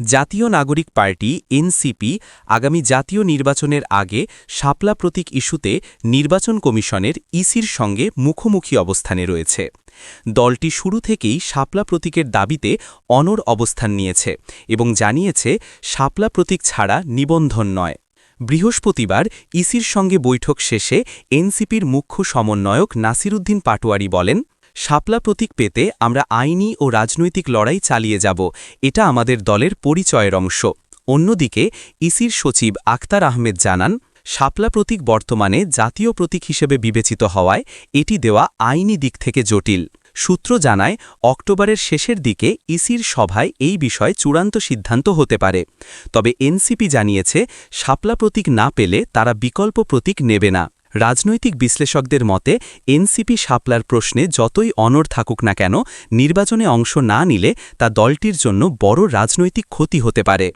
জাতীয় নাগরিক party, NCP, আগামী জাতীয় নির্বাচনের আগে শাপলা প্রতীক ইস্যুতে নির্বাচন কমিশনের ইসির সঙ্গে মুখোমুখি অবস্থানে রয়েছে। দলটি শুরু থেকেই শাপলা প্রতীকের দাবিতে অনর অবস্থান নিয়েছে এবং জানিয়েছে শাপলা প্রতীক ছাড়া নিবন্ধন নয়। বৃহস্পতিবার ইসির সঙ্গে বৈঠক শেষে এনসিপির মুখ্য সমন্বয়ক নাসিরুদ্দিন পাটোয়ারি বলেন শাপলা প্রতীক পেতে আমরা আইনি ও রাজনৈতিক লড়াই চালিয়ে যাব, এটা আমাদের দলের পরিচয়ের অংশ। অন্যদিকে, ইসির সচিব আক্তার আহমেদ জানান, শাপলা প্রতীক বর্তমানে জাতীয় প্রতীক হিসেবে বিবেচিত হওয়ায় এটি দেওয়া আইনি দিক থেকে জটিল। সূত্র জানায়, অক্টোবরের শেষের দিকে ইসির সভায় এই বিষয়ে চূড়ান্ত সিদ্ধান্ত হতে পারে। তবে এনসিপি জানিয়েছে, শাপলা প্রতীক না পেলে তারা বিকল্প প্রতীক নেবে না। রাজনৈতিক বিশ্লেষকদের মতে, এনসিপি শাপলার প্রশ্নে যতই অনড় থাকুক না কেন, নির্বাচনে অংশ না নিলে তা দলটির জন্য বড় রাজনৈতিক ক্ষতি হতে পারে।